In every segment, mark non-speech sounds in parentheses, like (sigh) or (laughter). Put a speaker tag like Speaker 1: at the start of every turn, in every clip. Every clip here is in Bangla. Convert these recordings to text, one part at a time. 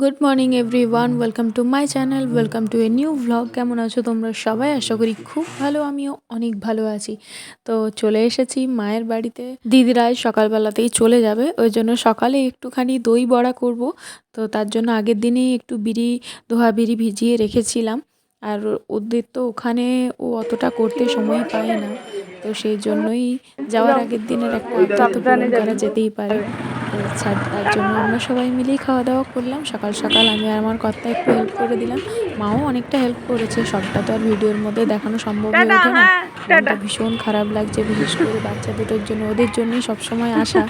Speaker 1: Good morning everyone welcome to my channel welcome to a new vlog কেমন আছো তোমরা সবাই? আশা করি খুব ভালো আমিও অনেক ভালো আছি। তো চলে এসেছি মায়ের বাড়িতে। দিদিরা সকালবেলাতেই চলে যাবে ওই জন্য সকালে একটুখানি দই বড়া করব। তো তার জন্য আগের দিনেই একটু বিড়ি ধোয়া বিড়ি ভিজিয়ে রেখেছিলাম। আর ওদের তো ওখানে ও অতটা করতে সময় পায় না। তো সেই জন্যই যাওয়ার আগের দিনের একটা যেতেই পারে। তার জন্য আমরা সবাই মিলেই খাওয়া দাওয়া করলাম। সকাল সকাল আমি আর আমার কর্তা একটু হেল্প করে দিলাম। মাও অনেকটা হেল্প করেছে। সবটা তো আর ভিডিওর মধ্যে দেখানো সম্ভব হয়ে ওঠে না। মনটা ভীষণ খারাপ লাগছে বিশেষ করে বাচ্চা দুটোর জন্য। ওদের জন্যই সবসময় আসা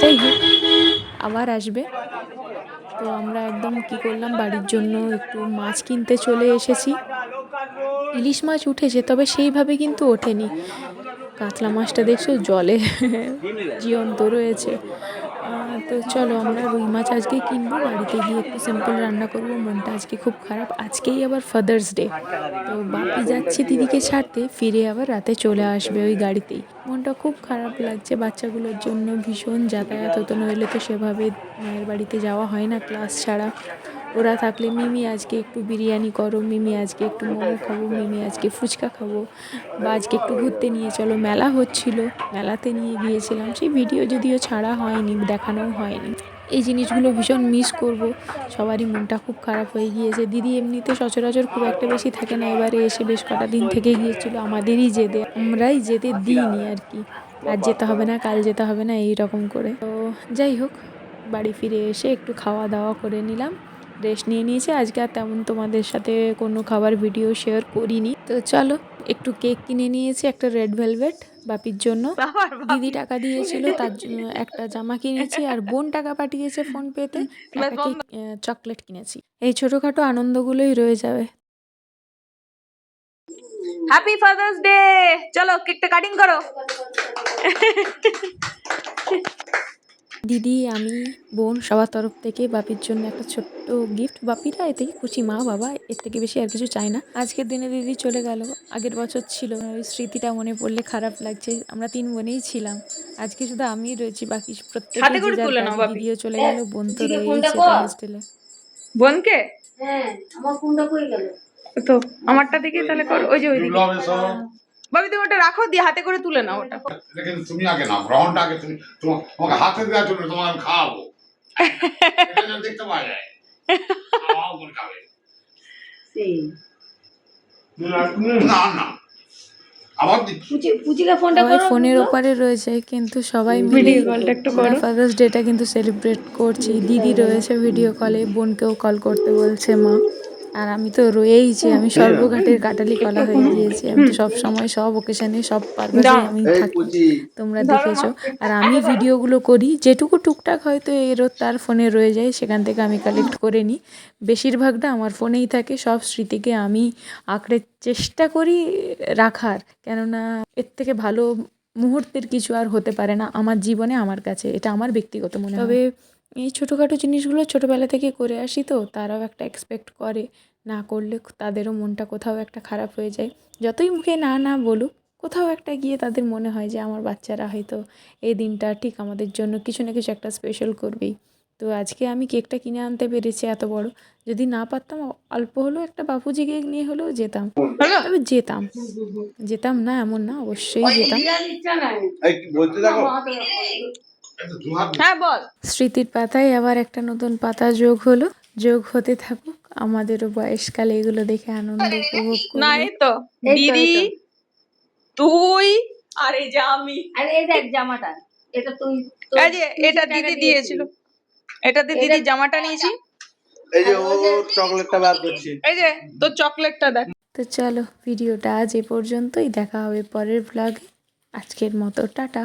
Speaker 1: যাই হোক আবার আসবে। তো আমরা একদম কি করলাম বাড়ির জন্য একটু মাছ কিনতে চলে এসেছি। ইলিশ মাছ উঠেছে তবে সেইভাবে কিন্তু ওঠেনি। কাতলা মাছটা দেখছ? জলে জীবন্ত রয়েছে। তো চলো আমরা রুই মাছ আজকে কিনবো। বাড়িতে গিয়ে একটু সিম্পল রান্না করব। মনটা আজকে খুব খারাপ। আজকেই আবার ফাদার্স ডে তো বাপি যাচ্ছে দিদিকে ছাড়তে, ফিরে আবার রাতে চলে আসবে ওই গাড়িতেই। মনটা খুব খারাপ লাগছে বাচ্চাগুলোর জন্য। ভীষণ যাতায়াত হতো, নইলে তো সেভাবে মায়ের বাড়িতে যাওয়া হয় না ক্লাস ছাড়া। ওরা থাকলে মিমি আজকে একটু বিরিয়ানি করো, মিমি আজকে একটু মোমো খাব, মিমি আজকে ফুচকা খাব বা আজকে একটু ঘুরতে নিয়ে চলো। মেলা হচ্ছিল, মেলাতে নিয়ে গিয়েছিলাম। সেই ভিডিও যদিও ছাড়া হয়নি, দেখানোও হয়নি। এই জিনিসগুলো ভীষণ মিস করব। সবারই মনটা খুব খারাপ হয়ে গিয়েছে। দিদি এমনিতে সচরাচর খুব একটা বেশি থাকে না। এবারে এসে বেশ কটা দিন থেকে গিয়েছিল। আমাদেরই যেতে, আমরাই যেতে দিইনি আর কি। আজ যেতে হবে না, কাল যেতে হবে না এই রকম করে। তো যাই হোক, বাড়ি ফিরে এসে একটু খাওয়া দাওয়া করে নিলাম। রেস্ট নিয়ে নিয়েছে। আজকে আর তেমন তোমাদের সাথে কোনো খাবার ভিডিও শেয়ার করিনি। তো চলো একটু কেক কিনে নিয়েছি একটা রেড ভেলভেট বাপির জন্য। দিদি টাকা দিয়েছিল তার জন্য একটা জামা কিনেছি আর বোন টাকা পাঠিয়েছে ফোন পেতে চকলেট কিনেছি। এই ছোটোখাটো আনন্দগুলোই রয়ে যাবে।
Speaker 2: হ্যাপি ফাদার্স ডে চলো কেকটা কাটিং করো। (laughs)
Speaker 1: দিদি আমি বোন সবার তরফ থেকে বাপির জন্য একটা ছোট্ট গিফট বাপিরা এতেই খুশি মা বাবা এর থেকে বেশি আর কিছু চাই না। আজকের দিনে দিদি চলে গেল। আগের বছর ছিল ওই স্মৃতিটা মনে পড়লে খারাপ লাগছে। আমরা তিন বোনেই ছিলাম। আজকে শুধু আমি রয়েছি বাকি প্রত্যেকে। দিদিও চলে গেল বোন তো রয়েছে হোস্টেলে
Speaker 2: বোনকে?
Speaker 3: হ্যাঁ আমার ফোনটা কই গেল?
Speaker 2: তো আমারটা দেখে তাহলে কর ওই যে ওই বাবি তুমি ওটা রাখো দিয়ে হাতে করে তুলে নাও ওটা।
Speaker 4: কিন্তু তুমি আগে নাও গ্রহণটা আগে তুমি তোমাকে হাতে দেওয়া জন্য তোমাকে আমি খাওয়াবো। এটা দেখতে পাওয়া যায়। না না
Speaker 1: ফোনের ওপারে রয়েছে কিন্তু সবাই মিলে
Speaker 2: ভিডিও কলটা একটু করো
Speaker 1: ফাদার্স ডেটা কিন্তু সেলিব্রেট করছি। দিদি রয়েছে ভিডিও কলে বোনকেও কল করতে বলছে মা। আর আমি তো রয়েইছি আমি সর্বঘাটের কাটালি কলা হয়ে গিয়েছি। আমি তো সব সময় সব ওকেশনে সব পারপাসে আমি থাকি। তোমরা দেখেছ। আর আমি ভিডিওগুলো করি যেটুকু টুকটাক হয়তো এরও তার ফোনে রয়ে যায় সেখান থেকে আমি কালেক্ট করে নিই। বেশিরভাগটা আমার ফোনেই থাকে সব স্মৃতিকে আমি আঁকড়ে চেষ্টা করি রাখার। কেননা এর থেকে ভালো মুহূর্তের কিছু আর হতে পারে না আমার জীবনে আমার কাছে। এটা আমার ব্যক্তিগত মনে হয়। তবে এই ছোটোখাটো জিনিসগুলো ছোটোবেলা থেকে করে আসি তো তারাও একটা এক্সপেক্ট করে। না করলে তাদেরও মনটা কোথাও একটা খারাপ হয়ে যায়। যতই মুখে না না বলুক কোথাও একটা গিয়ে তাদের মনে হয় যে আমার বাচ্চারা হয়তো এই দিনটা ঠিক আমাদের জন্য কিছু না কিছু একটা স্পেশাল করবেই। তো আজকে আমি কেকটা কিনে আনতে পেরেছি এত বড়। যদি না পারতাম অল্প হলেও একটা বাপুজি কেক নিয়ে হলেও যেতাম। তবে যেতাম। যেতাম না এমন না অবশ্যই যেতাম।
Speaker 4: হাত
Speaker 2: হ্যাঁ বল।
Speaker 1: স্মৃতির পাতায় আবার একটা নতুন পাতা যোগ হলো। যোগ হতে থাকুক আমাদেরও বয়সকালে এগুলো দেখে আনন্দ উপভোগ
Speaker 2: না এই তো। দিদি তুই আর এই যে আমি।
Speaker 3: আরে এই দেখ জামাটা। এটা তুই
Speaker 2: এই যে এটা দিদি দিয়েছিল। এটাতে দিদি জামাটা নিয়েছি।
Speaker 5: এই যে ও চকলেটটা বার করছি।
Speaker 2: এই যে তোর চকলেটটা দেখ।
Speaker 1: তো চলো ভিডিওটা আজ এ পর্যন্তই। দেখা হবে পরের ব্লগে আজকের মতো টাটা।